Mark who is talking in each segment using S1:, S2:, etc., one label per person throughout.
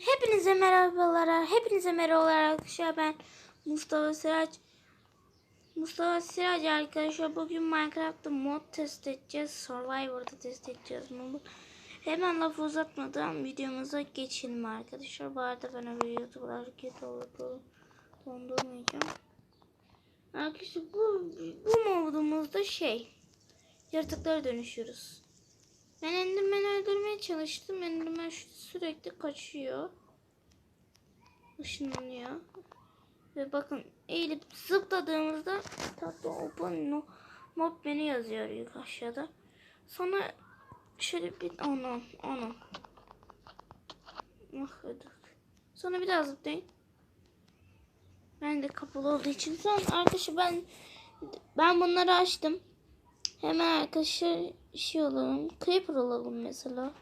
S1: Hepinize merhabalar. Hepinize merhabalar arkadaşlar. Ben Mustafa Sirac. Mustafa Sirac arkadaşlar. Bugün Minecraft'ta mod test edeceğiz. Survivor'da test edeceğiz. Hemen lafı uzatmadan videomuza geçelim arkadaşlar. Bu arada ben öyle YouTube'da hareket oldu. Dondurmayacağım. Arkadaşlar bu, bu modumuzda şey. Yaratıklara dönüşüyoruz. Ben Enderman'i öldürmeye çalıştım. Sürekli kaçıyor. Işınlanıyor. Ve bakın eğilip zıpladığımızda tatlı open no, mob beni yazıyor yukarı aşağıda. Sonra şöyle bir onu onu. Ah ödük. Sonra bir daha zıplayın. Ben de kapalı olduğu için. Son arkadaşlar ben ben bunları açtım. Hemen arkadaşlar şey olalım. Creeper olalım mesela.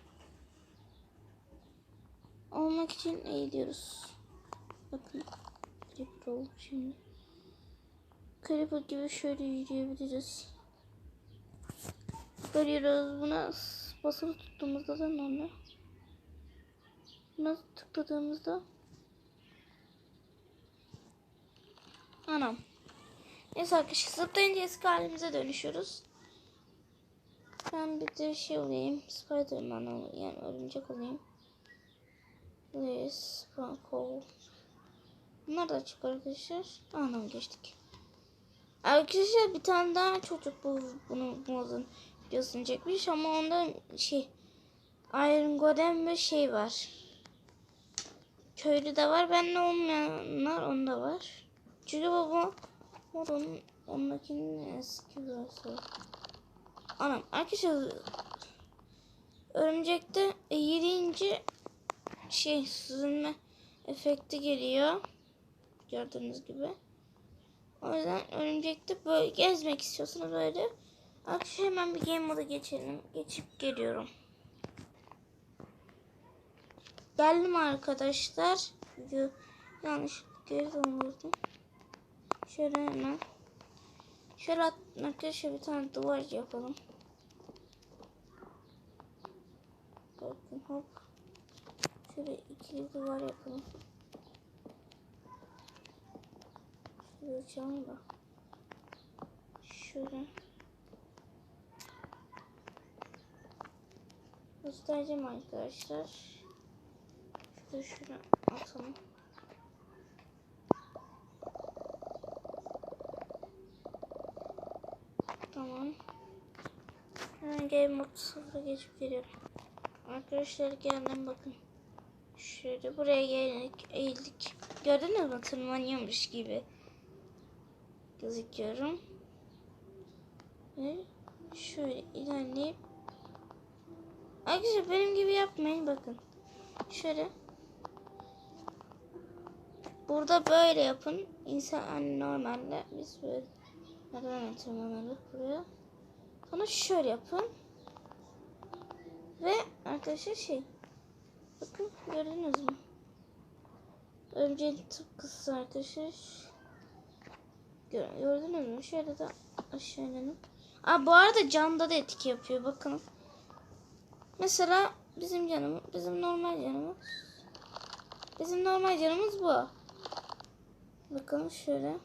S1: Olmak için eğiliyoruz. Bakın. Creeper olduk şimdi. Creeper gibi şöyle yürüyebiliriz. Görüyoruz buna basılı tuttuğumuzda da normal. Buna tıkladığımızda Anam. Neyse arkadaşlar zıplayınca eski halimize dönüşüyoruz. Ben bir de şey olayım. Spiderman olayım. Yani örümcek olayım. Liz, Franco. Bunlar da açık arkadaşlar. Anam geçtik. Arkadaşlar bir tane daha çocuk bu bunu bunun videosunu çekmiş ama onda şey Iron Golem ve şey var. Köylü de var. Bende olmayanlar onda var. Çünkü baba onun ondakinin eski versiyonu. Anam arkadaşlar örümcekte eğilince şey süzülme efekti geliyor. Gördüğünüz gibi. O yüzden örümcekte böyle gezmek istiyorsanız böyle. Arkadaşlar hemen bir game moda geçelim. Geçip geliyorum. Geldim arkadaşlar. Yanlış geri döndürdüm. Şöyle hemen. Şöyle arkadaşlar bir tane duvar yapalım. Bakın hop. Şöyle ikili duvar yapalım. Şöyle açalım da. Şöyle. Göstereceğim arkadaşlar. Şöyle şöyle atalım. Tamam. Hemen game mode 0'a geçip geliyorum. Arkadaşlar geldim bakın. Şöyle buraya geldik, eğildik. Gördünüz mü tırmanıyormuş gibi gözüküyorum. Ve şöyle ilerleyip Arkadaşlar benim gibi yapmayın bakın. Şöyle Burada böyle yapın. İnsan hani normalde biz böyle merdiven tırmanırız buraya. Sonra şöyle yapın. Ve arkadaşlar şey bakın gördünüz mü? Örümceğin tıpkısı arkadaşlar. Gör- Gördünüz mü? Şöyle de aşağı inelim. Aa, bu arada canda da etki yapıyor bakın. Mesela bizim canımız, bizim normal canımız. Bizim normal canımız bu. Bakalım şöyle.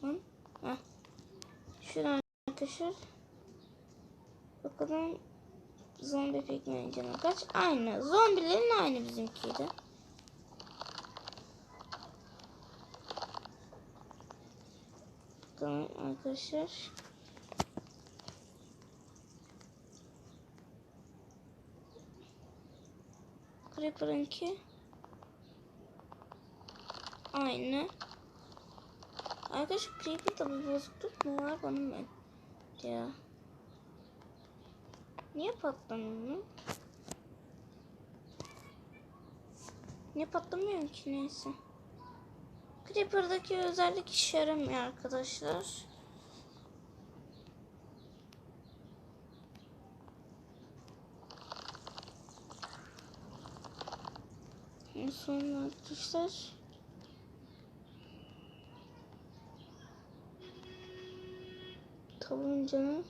S1: Hı? Heh. Şuradan arkadaşlar. Bakalım zombi pigmenin canı kaç? Aynı. Zombilerin aynı bizimkiydi. Bakalım arkadaşlar. Creeper'ınki aynı. Arkadaşlar Creeper'da bir bozukluk mu var bana mı? Ya. Niye patlamıyor? Niye patlamıyor ki neyse. Creeper'daki özellik işe yaramıyor arkadaşlar. Sonra arkadaşlar tavuğun canı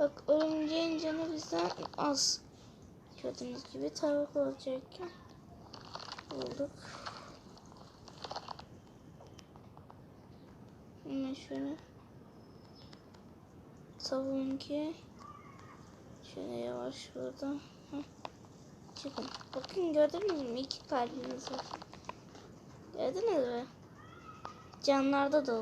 S1: Bak örümceğin canı bizden az. Gördüğünüz gibi tavuk olacakken bulduk. Hemen şöyle savun ki şöyle yavaş burada. Çıkın. Bakın gördünüz mü? İki kalbimiz var. Gördünüz mü? Canlarda da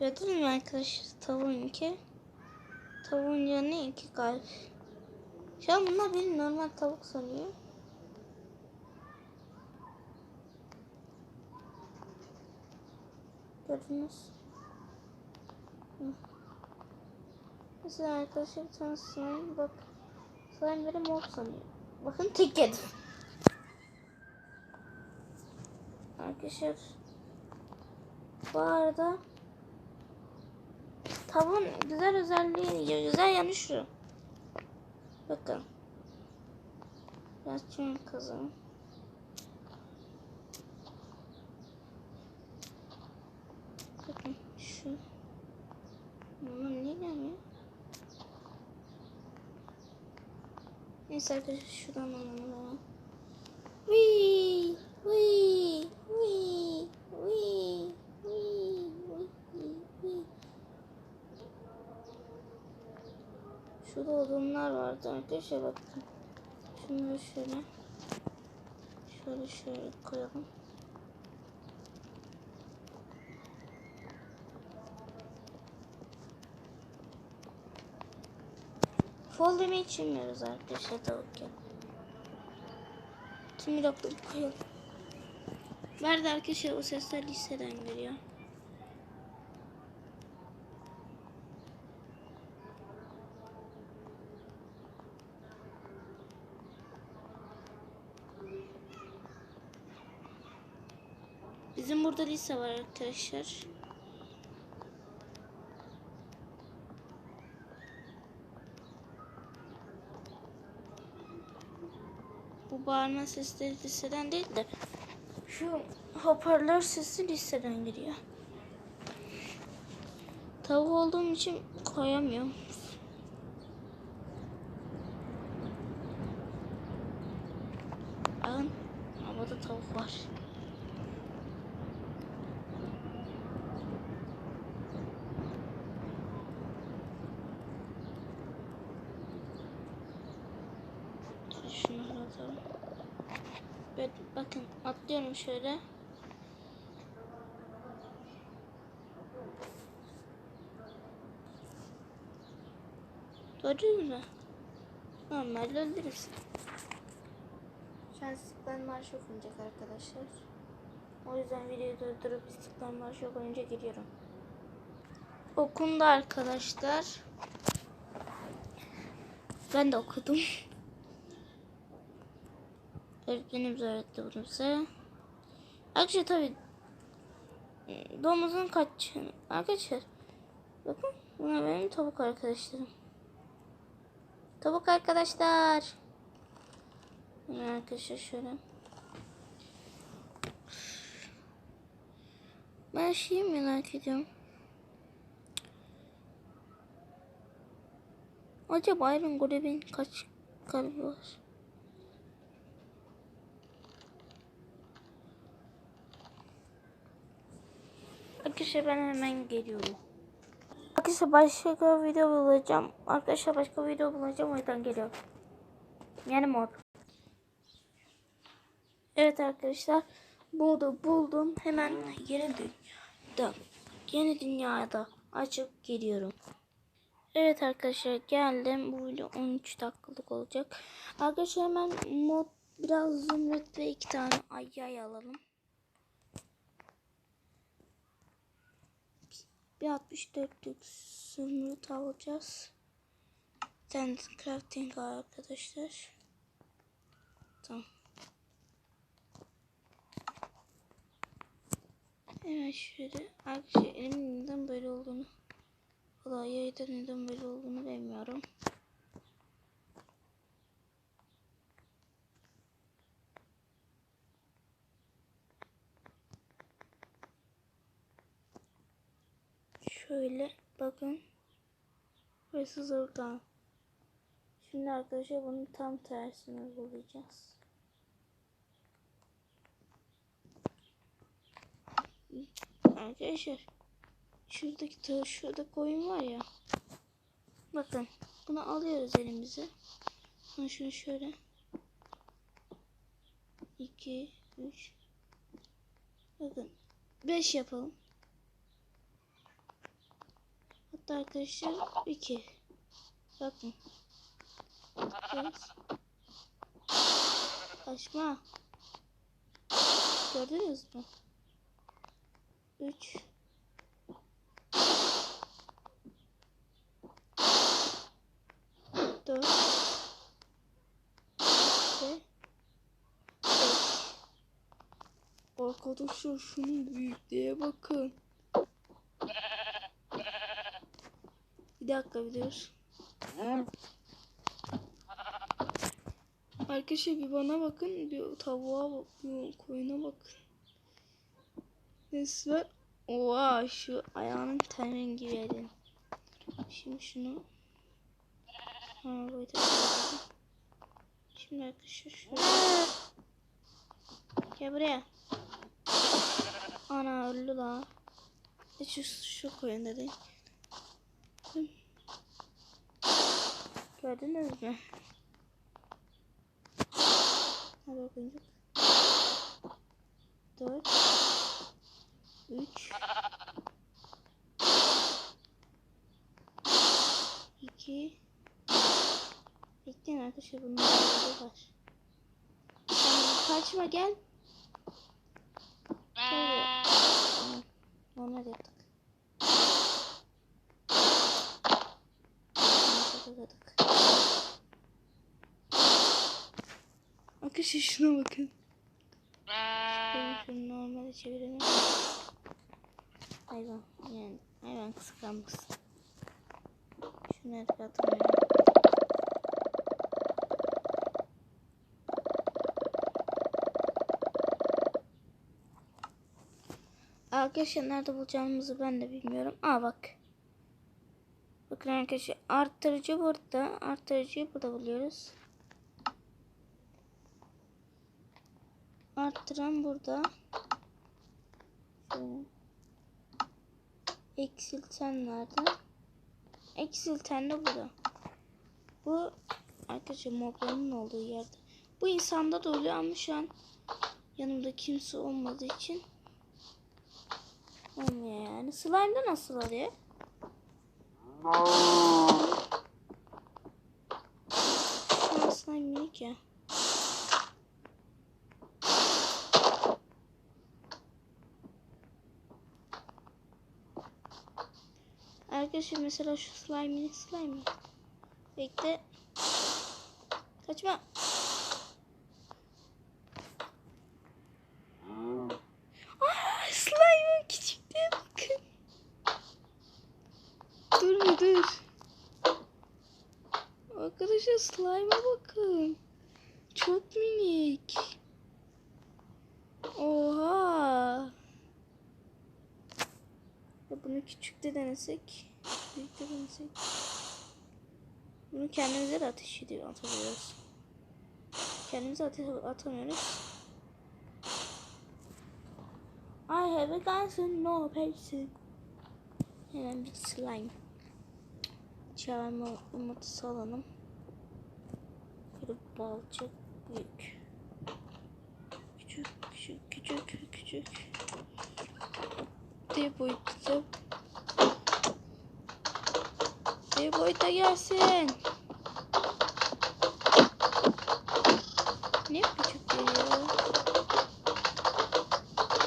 S1: Gördünüz mü arkadaşlar tavuğun iki? Tavuğun yanı iki kalp. Şu an bunlar benim normal tavuk sanıyor. Gördünüz. Mesela arkadaşlar bir tane slime bak. Slime beni mor sanıyor. Bakın tek yedim. Arkadaşlar bu arada tavuğun güzel özelliği, güzel yanı şu. Bakın. Biraz çünkü kızım. Bakın şu. Bunun niye gelmiyor? Neyse arkadaşlar şuradan alalım. Wii, Şurada odunlar vardı arkadaşlar bakın. Şunları şöyle. Şöyle şöyle koyalım. Fall damage içmiyoruz arkadaşlar tavukken. Şimdi doktor koyalım. Nerede arkadaşlar o sesler liseden geliyor. Bizim burada lise var arkadaşlar. Bu bağırma sesleri liseden değil de şu hoparlör sesi liseden geliyor. Tavuk olduğum için koyamıyorum. Bakın havada tavuk var. Atalım. Evet, bakın atlıyorum şöyle. Gördünüz mü? Normal öldürürsün. Şu an İstiklal Marşı okunacak arkadaşlar. O yüzden videoyu durdurup İstiklal Marşı okununca giriyorum. Okundu arkadaşlar. Ben de okudum. Öğretmenimiz öğretti bunu bize. Arkadaşlar tabi domuzun kaç arkadaşlar bakın bunlar benim tavuk arkadaşlarım. Tavuk arkadaşlar. Hemen arkadaşlar şöyle. Ben şeyi merak ediyorum. Acaba Iron Golem'in kaç kalbi var? Arkadaşlar ben hemen geliyorum. Arkadaşlar başka video bulacağım. Arkadaşlar başka video bulacağım o yüzden geliyorum. Yani mod. Evet arkadaşlar modu buldum. Hemen yeni dünyada yeni dünyada açıp geliyorum. Evet arkadaşlar geldim. Bu video 13 dakikalık olacak. Arkadaşlar hemen mod biraz zümrüt ve iki tane ay alalım. Bir 64'lük zümrüt alacağız. Bir crafting arkadaşlar. Tamam. Hemen şöyle. Arkadaşlar elimin neden böyle olduğunu. Valla yayda neden böyle olduğunu bilmiyorum. Şöyle bakın. Burası zordan. Şimdi arkadaşlar bunun tam tersini uygulayacağız. Arkadaşlar şuradaki ta- şurada koyun var ya. Bakın bunu alıyoruz elimize. Sonra şunu şöyle 2 3 Bakın 5 yapalım. Hatta arkadaşlar 2 Bakın. Evet. Kaçma. Gördünüz mü? 3 4 ve 5 Arkadaşlar şunun büyüklüğe bakın. Bir dakika bir. Arkadaşlar bir bana bakın, bir tavuğa bir koyuna bakın. Resmen oha şu ayağının ten rengi verin. Şimdi şunu ha böyle. Şimdi arkadaşlar şöyle gel buraya. Ana öldü la. E Şu, şu koyun dedi. Gördünüz mü? Hadi bakayım. 4 3 2 Bekleyin arkadaşlar bunun var. Kaçma gel. Normal yaptık. Normal yaptık. Arkadaşlar şuna bakın. Şunu normale çevirelim. Hayvan yani hayvan kıskanmasın. Şunları atamıyorum. Arkadaşlar nerede bulacağımızı ben de bilmiyorum. Aa bak. Bakın arkadaşlar arttırıcı burada. Arttırıcıyı burada buluyoruz. Arttıran burada. Şöyle. Eksilten nerede? Eksilten de burada. Bu arkadaşlar mobların olduğu yerde. Bu insanda da oluyor ama şu an yanımda kimse olmadığı için olmuyor yani. Slime'da nasıl oluyor? Şu an slime minik ya. Arkadaşlar mesela şu slime minik slime mi? Bekle. Kaçma. Slime'ın küçüklüğe bakın. Dur bir dur. Arkadaşlar slime'a bakın. Çok minik. Oha. Küçükte denesek, büyükte denesek. Bunu kendimize de ateş ediyor, atabiliyoruz. Kendimize ateş atamıyoruz. I have a gun, no person. Hemen bir slime. Çağırma umutası alalım. Böyle balçık büyük. Küçük, küçük, küçük, küçük. Diye boyutta. Diye boyutta gelsin. Ne küçük geliyor?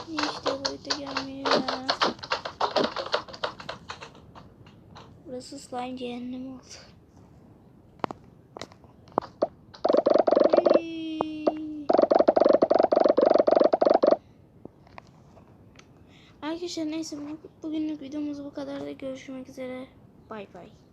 S1: Niye işte boyutta gelmiyor ya? Burası slime cehennemi oldu. Yay. Arkadaşlar neyse bu- bugünlük videomuz bu kadar da görüşmek üzere. Bay bay.